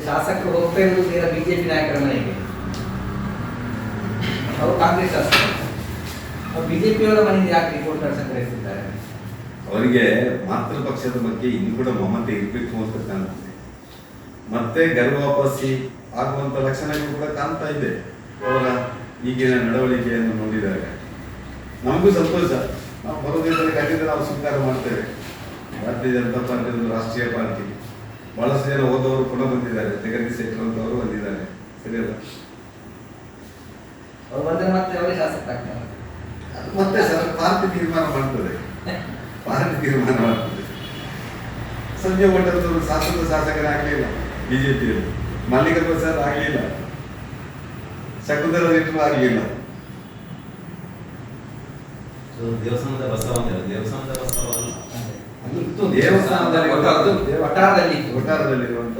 ಶಾಸಕರು ಹೋಗ್ತಾ ಇರುವುದು ನೇರ ಬಿಜೆಪಿ ನಾಯಕರ ಮನೆಗೆ. ಅವರು ಕಾಂಗ್ರೆಸ್ ಶಾಸಕರು. ಅವ್ರು ಬಿಜೆಪಿಯವರ ಮನೆಯಿಂದ ಯಾಕೆ ರಿಪೋರ್ಟರ್ ಸಂಗ್ರಹಿಸಿದ್ದಾರೆ? ಅವರಿಗೆ ಮಾತೃ ಪಕ್ಷದ ಬಗ್ಗೆ ಇನ್ನು ಕೂಡ ಮಮತೆ ಇರಬೇಕು ಅಂತ ಕಾಣುತ್ತೆ ಮತ್ತೆ ಗರ್ವ ವಾಪಸ್ಸಿ ಆಗುವಂತ ಲಕ್ಷಣಗಳು ಕೂಡ ಕಾಣ್ತಾ ಇದೆ. ಅವರ ಈಗಿನ ನಡವಳಿಕೆಯನ್ನು ನೋಡಿದಾಗ. ನಮಗೂ ಸಂತೋಷ. ನಾವು ಬರೋದಿದ್ದರೆ ಖಂಡಿತ ನಾವು ಸ್ವೀಕಾರ ಮಾಡ್ತೇವೆ. ಭಾರತೀಯ ಜನತಾ ಪಾರ್ಟಿ ರಾಷ್ಟ್ರೀಯ ಪಾರ್ಟಿ. ಬಹಳಷ್ಟು ಜನ ಹೋದವರು ಕೂಡ ಬಂದಿದ್ದಾರೆ ಜಗದೀಶ್ ಶೆಟ್ಟರ್ ಅಂತವರು ಬಂದಿದ್ದಾರೆ ಸರಿಯಲ್ಲ ಅವ್ರು ಮತ್ತೆ ಅವರೇ ಶಾಸಕರಾಗ್ತಾರೆ ಅದು ಮತ್ತೆ ಸರ್ ಪಾರ್ಟಿ ತೀರ್ಮಾನ ಮಾಡ್ತದೆ. ಪಾರ್ಟಿ ತೀರ್ಮಾನ ಮಾಡ್ತದೆ. ಸಂಜೆ ಮಟ್ಟದವರು ಶಾಸಕ ಶಾಸಕರಾಗಲಿಲ್ಲ ಬಿಜೆಪಿಯಲ್ಲಿ ಮಲ್ಲಿಕಪ್ಪ ಸರ್ ಆಗಲಿಲ್ಲ. ಶಕುಂತಲ ರೆಡ್ಡಿ ಆಗಲಿಲ್ಲ. ದೇವಸ್ಥಾನದ ಬಸವ ಅಂತ ದೇವಸ್ಥಾನದ ಬಸವ ದೇವಸ್ಥಾನದಲ್ಲಿ ಒಟ್ಟಾರದಲ್ಲಿ ಇತ್ತು. ಒಟ್ಟಾರದಲ್ಲಿರುವಂತ